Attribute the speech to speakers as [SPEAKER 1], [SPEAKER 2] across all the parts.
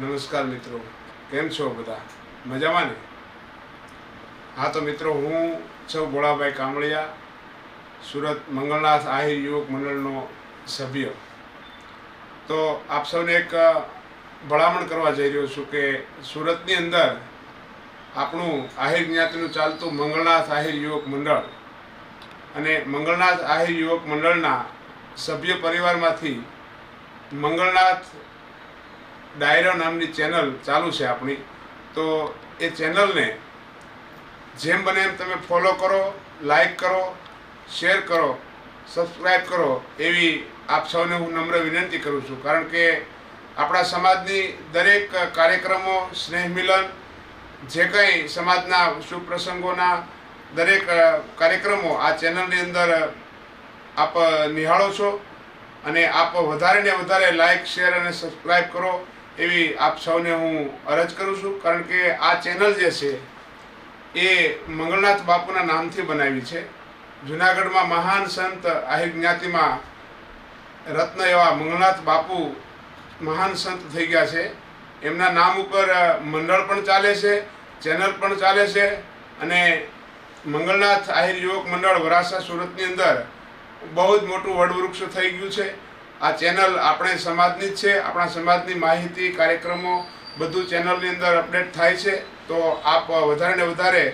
[SPEAKER 1] નમસ્કાર મિત્રો. કેમ છો બધા? મજામાં ને? હા, તો મિત્રો, હું છું ભોળાભાઈ કામળિયા, સુરત મંગળનાથ આહિર યુવક મંડળનો સભ્ય. તો આપ સૌને એક ભલામણ કરવા જઈ રહ્યો છું કે સુરતની અંદર આપણું આહિર જ્ઞાતિનું ચાલતું મંગળનાથ આહિર યુવક મંડળ અને મંગળનાથ આહિર યુવક મંડળના સભ્ય પરિવારમાંથી મંગળનાથ ડાયરો નામની ચેનલ ચાલુ છે આપણી. તો એ ચેનલને જેમ બને એમ તમે ફોલો કરો લાઈક કરો શેર કરો સબસ્ક્રાઈબ કરો એવી આપ સૌને હું નમ્ર વિનંતી કરું છું. કારણ કે આપણા સમાજની દરેક કાર્યક્રમો, સ્નેહ મિલન, જે કંઈ સમાજના શુભ પ્રસંગોના દરેક કાર્યક્રમો આ ચેનલની અંદર આપ નિહાળો છો અને આપ વધારે ને વધારે લાઇક શેર અને સબસ્ક્રાઈબ કરો. એવી આપ સૌને હું અરજ કરું છું, કારણ કે આ ચેનલ જે છે, એ મંગળનાથ બાપુના નામથી બનાવી છે. જુનાગઢમાં મહાન સંત આહિર જ્ઞાતિમાં રત્ન એવા મંગળનાથ બાપુ મહાન સંત થઈ ગયા છે. એમના નામ ઉપર મંડળ પણ ચાલે છે, ચેનલ પણ ચાલે છે અને મંગળનાથ આહિર યુવક મંડળ વરાસા સુરતની અંદર બહુ જ મોટું વડવૃક્ષ થઈ ગયું છે. આ ચેનલ આપણે સમાજની જ છે, આપણા સમાજની માહિતી, કાર્યક્રમો, બધું ચેનલની અંદર અપડેટ થાય છે. તો આપ વધારે વધારે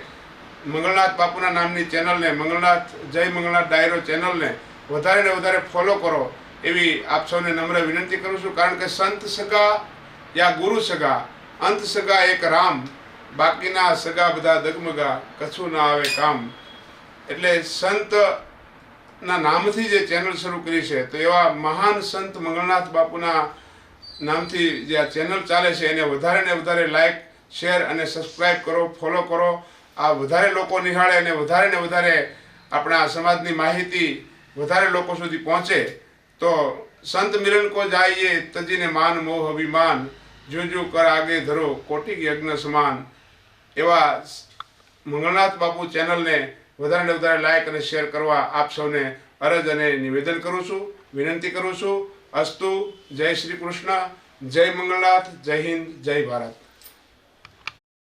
[SPEAKER 1] મંગળનાથ બાપુના નામની ચેનલને, મંગળનાથ, જય મંગળનાથ ડાયરો ચેનલને વધારે ને વધારે ફોલો કરો એવી આપ સૌને નમ્ર વિનંતી કરું છું. કારણ કે સંત સગા યા ગુરુ સગા, અંત સગા એક રામ, બાકીના સગા બધા દગમગા, કશું ના આવે કામ. એટલે સંત ના, નામથી જે ચેનલ શરૂ કરી છે, તો એવા મહાન સંત મંગળનાથ બાપુના નામથી જે આ ચેનલ ચાલે છે, એને વધારે ને વધારે લાઈક શેર અને સબસ્ક્રાઈબ કરો ફોલો કરો. આ વધારે લોકો નિહાળે અને વધારે ને વધારે આપણા સમાજની માહિતી વધારે લોકો સુધી પહોંચે, તો સંત મિલન કો જાઈએ, તજીને માન મોહ અભિમાન જુજુ કર આગે ધરો, કોટિક યજ્ઞ સમાન. એવા મંગળનાથ બાપુ ચેનલને વધારે વધારે લાઇક અને શેર કરવા આપ સૌને અરજ અને નિવેદન કરું છું, વિનંતી કરું છું. અસ્તુ, જય શ્રી કૃષ્ણ, જય મંગળનાથ, જય હિન્દ, જય ભારત.